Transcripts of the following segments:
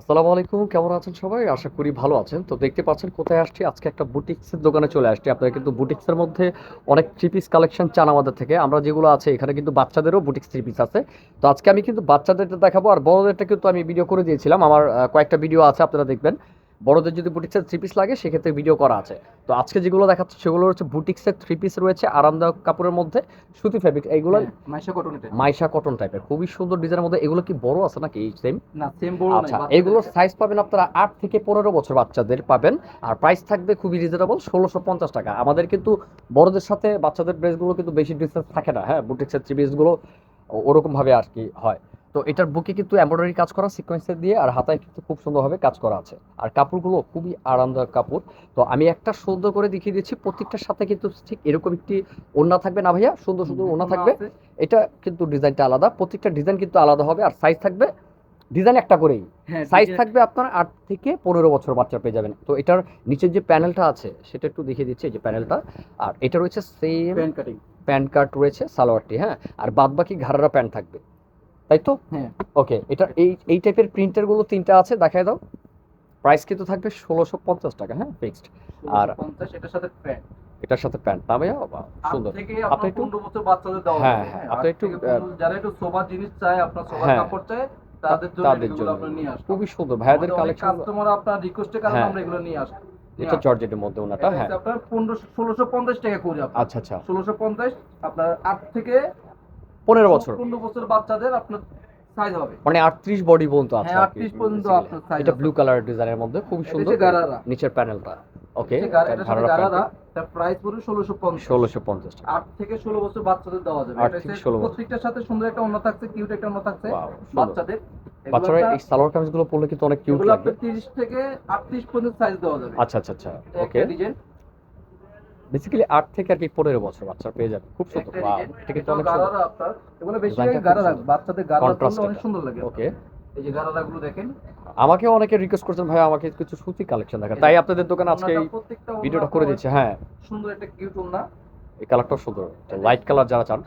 আসসালামু আলাইকুম, কেমন আছেন সবাই? আশা করি ভালো আছেন। তো দেখতে পাচ্ছেন কোথায় আসছি? আজকে একটা বুটিক্সের দোকানে চলে আসছি। আপনারা কিন্তু বুটিক্সের মধ্যে অনেক থ্রি পিস কালেকশন চান আমাদের থেকে। আমরা যেগুলো আছে, এখানে কিন্তু বাচ্চাদেরও বুটিক্স থ্রি পিস আছে। তো আজকে আমি কিন্তু বাচ্চাদেরটা দেখাবো, আর বড়দেরটা কিন্তু আমি ভিডিও করে দিয়েছিলাম। আমার কয়েকটা ভিডিও আছে, আপনারা দেখবেন। বড়দের যদি বুটিক্সের থ্রি পিস লাগে সেক্ষেত্রে ভিডিও করা আছে। তো আজকে যেগুলো দেখাচ্ছে সেগুলো হচ্ছে বুটিক্সের থ্রি পিস রয়েছে আরামদায়ক কাপড়ের মধ্যে সুতি ফেব্রিক এইগুলো মাইশা কটন এটা মাইশা কটন টাইপের খুবই সুন্দর ডিজাইনের মধ্যে এগুলো কি বড় আছে নাকি? সেম না সেম বড় আচ্ছা এগুলোর সাইজ পাবেন আপনারা আট থেকে পনেরো বছর বাচ্চাদের পাবেন আর প্রাইস থাকবে খুবই রিজনেবল ষোলোশো পঞ্চাশ টাকা। আমাদের কিন্তু বড়দের সাথে বাচ্চাদের ড্রেসগুলো কিন্তু বেশি ডিস্টেন্স থাকে না হ্যাঁ বুটিক্সের থ্রি পিসগুলো ওরকমভাবে আর কি হয়। তো এটার বুকে কিন্তু এমব্রয়ডারি কাজ করা সিকোয়েন্সের দিয়ে আর হাতায় কিন্তু খুব সুন্দরভাবে কাজ করা আছে। আর কাপড়গুলো খুবই আরামদায়ক কাপড়। তো আমি একটা সুন্দর করে দেখিয়ে দিচ্ছি প্রত্যেকটার সাথে কিন্তু ঠিক এরকম একটি ওড়না থাকবে না ভাইয়া সুন্দর সুন্দর ওড়না থাকবে। এটা কিন্তু ডিজাইনটা আলাদা প্রত্যেকটা ডিজাইন কিন্তু আলাদা হবে আর সাইজ থাকবে ডিজাইন একটা করেই। হ্যাঁ সাইজ থাকবে আপনার আট থেকে পনেরো বছর বাচ্চা পেয়ে যাবেন। তো এটার নিচের যে প্যানেলটা আছে সেটা একটু দেখিয়ে দিচ্ছি যে প্যানেলটা আর এটা রয়েছে সেম প্যান্ট কাট রয়েছে সালোয়ারটি হ্যাঁ? আর বাদ বাকি ঘাড়ারা প্যান্ট থাকবে। তাই তো? হ্যাঁ। ওকে এটা এই এই টাইপের প্রিন্টারগুলো তিনটা আছে দেখায় দাও। প্রাইস কিন্তু থাকবে ষোলোশো পঞ্চাশ টাকা হ্যাঁ ফিক্সড আর- 50 এটার সাথে প্যান্ট এটার সাথে প্যান্ট না ভাইয়া সুন্দর। আপনি একটু- 15 বছর বাচ্চাদের দেওয়া হ্যাঁ, হ্যাঁ, আপনি একটু, যারা একটু সোবার জিনিস চায় আপনার সোবার হ্যাঁ। কাপড় চায় তাদের জন্য খুবই সুন্দর। ভাইয়াদের কালেকশন কাস্টমার আপনার রিকোয়েস্টের কারণে হ্যাঁ। আমরা এগুলো নিয়ে আসি। এটা জর্জেটের মধ্যে ওনাটা হ্যাঁ। আপনার 15 1650 টাকা করে আচ্ছা আচ্ছা। 1650 আপনার 8 থেকে পনেরো বছর। 15 বছর বাচ্চাদের আপনার সাইজ হবে। মানে আটত্রিশ বডি পর্যন্ত আছে হ্যাঁ, 38 পর্যন্ত আপনার size এটা ব্লু কালার ডিজাইনের মধ্যে খুব সুন্দর নিচের প্যানেলটা ওকে এটা সাথে গারারা তার প্রাইস পড়বে 1650 ষোলোশো পঞ্চাশ টাকা। আট থেকে ষোলো বছর বাচ্চাদের দেওয়া যাবে। এটা 16 বছর। প্রত্যেকটার সাথে সুন্দর একটা অন্য থাকছে কিউট একটা অন্য থাকছে। বাচ্চাদের বাচ্চারা এই সালোয়ার কামিজগুলো পরলে কিন্তু অনেক কিউট লাগবে 30 থেকে 38 পর্যন্ত সাইজ দেওয়া যাবে। আচ্ছা আচ্ছা আচ্ছা। ওকে ডিজাইন বেসিক্যালি আট থেকে আর কি পনেরো বছর বাচ্চা পেয়ে যাবে। খুব সুন্দর। বা এটা কিন্তু অনেক সুন্দর। এগুলো বেশি। বাচ্চাদের গাড়া অনেক সুন্দর লাগে। ওকে এই যে গাড়াগুলো দেখেন। আমাকে অনেকে রিকোয়েস্ট করছেন ভাই আমাকে কিছু সুতি কালেকশন দেখা তাই আপনাদের দোকানে আজকে এই ভিডিওটা করে দিচ্ছি দিচ্ছে। হ্যাঁ। সুন্দর একটা কিউট ওনা এই কালারটা সুন্দর। লাইট কালার যারা চান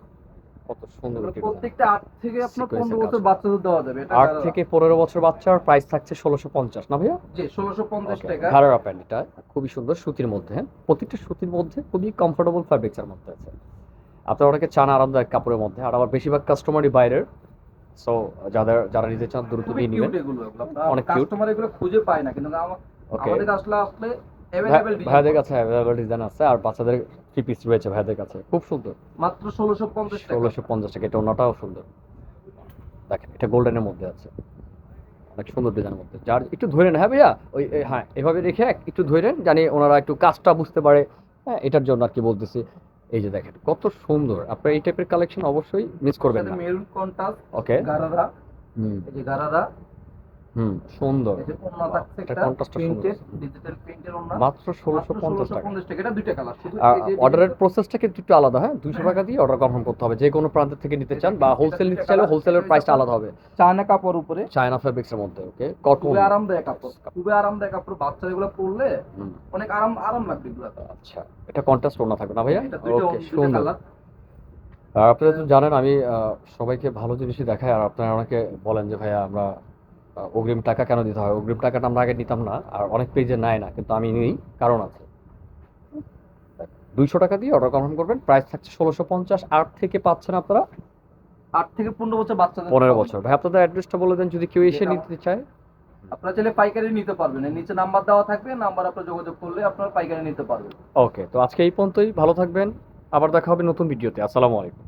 কত সুন্দর। প্রত্যেকটা 8 থেকে আপনার Sequence 15 বছর বাচ্চাদের দেওয়া যাবে এটা থেকে পনেরো বছর বাচ্চার প্রাইস থাকছে ষোলোশো পঞ্চাশ না ভাইয়া? জি 1650 টাকা। ঘাড়ারা প্যান্ট এটা। খুবই সুন্দর সুতির মধ্যে হ্যাঁ? প্রত্যেকটা সুতির মধ্যে খুবই কমফোর্টেবল ফ্যাব্রিক্সের মধ্যে আছে। আপনারা অনেকে চান আরামদায়ক কাপড়ের মধ্যে আর আবার বেশিরভাগ কাস্টমারই বাইরের। সো যাদের যারা নিতে চান দ্রুত নিয়ে নেবেন। অনেক কাস্টমার এগুলো খুঁজে পায় না কিন্তু আমাদের আসলে আসলে অ্যাভেলেবেল ভাইয়াদের কাছে অ্যাভেলেবল ডিজাইন আছে আর বাচ্চাদের থ্রি পিস রয়েছে ভাইয়াদের কাছে। খুব সুন্দর। মাত্র 1650 টাকা। ষোলোশো পঞ্চাশ টাকা। এটা ওনাটাও সুন্দর। দেখেন এটা গোল্ডেনের মধ্যে আছে। অনেক সুন্দর ডিজাইনের মধ্যে। যার একটু ধরে ধরেন হ্যাঁ ভাইয়া? ওই হ্যাঁ এভাবে রেখে এক- একটু ধরেন জানি ওনারা একটু কাজটা বুঝতে পারে। হ্যাঁ এটার জন্য আর কি বলতেছি। এই যে দেখেন কত সুন্দর। আপনার এই টাইপের কালেকশন অবশ্যই মিস করবেন না। Maroon contrast okay gharara. হুম। এই যে গারারা। হুম সুন্দর। মাত্র ষোলোশো পঞ্চাশ টাকা। 1650 টাকা। এটা দুইটা কালার শুধু আর এই যে অর্ডারের প্রসেসটা কিন্তু একটু আলাদা হ্যাঁ? দুইশো টাকা দিয়ে অর্ডার কনফার্ম করতে হবে। যে কোনো প্রান্ত থেকে নিতে চান বা হোলসেল নিতে চাইলে হোলসেলের প্রাইসটা আলাদা হবে। চায়না কাপড় উপরে। চায়না ফেব্রিক্সের মধ্যে ওকে কটন খুবই আরামদায়ক কাপড়। খুবই আরামদায়ক কাপড়। বাচ্চারা এগুলো পরলে অনেক আরাম আরাম লাগবে এগুলো। আচ্ছা এটা কন্ট্রাস্ট ওনা থাকবে না ভাইয়া? ওকে সুন্দর। আপনারা তো জানেন আমি সবাইকে ভালো জিনিসই দেখাই। আর আপনারা অনেকে বলেন যে ভাইয়া আমরা অগ্রিম টাকা কেন দিতে হয়? অগ্রিম টাকাটা আমরা আগে নিতাম না আর অনেক পেজে নেয় না কিন্তু আমি নিই কারণ আছে। দুইশো টাকা দিয়ে অর্ডার কনফার্ম করবেন প্রাইস থাকছে ষোলোশো পঞ্চাশ আট থেকে পাচ্ছেন আপনারা আট থেকে পনেরো বছর বাচ্চাদের পনেরো বছর। ভাই আপনাদের অ্যাড্রেসটা বলে দেন যদি কেউ এসে নিতে চায়। আপনারা চাইলে পাইকারি নিতে পারবেন। নিচে নাম্বার দেওয়া থাকবে নাম্বার আপনার যোগাযোগ করলে আপনারা পাইকারি নিতে পারবেন। ওকে তো আজকে এই পর্যন্তই ভালো থাকবেন আবার দেখা হবে নতুন ভিডিওতে আসসালামু আলাইকুম।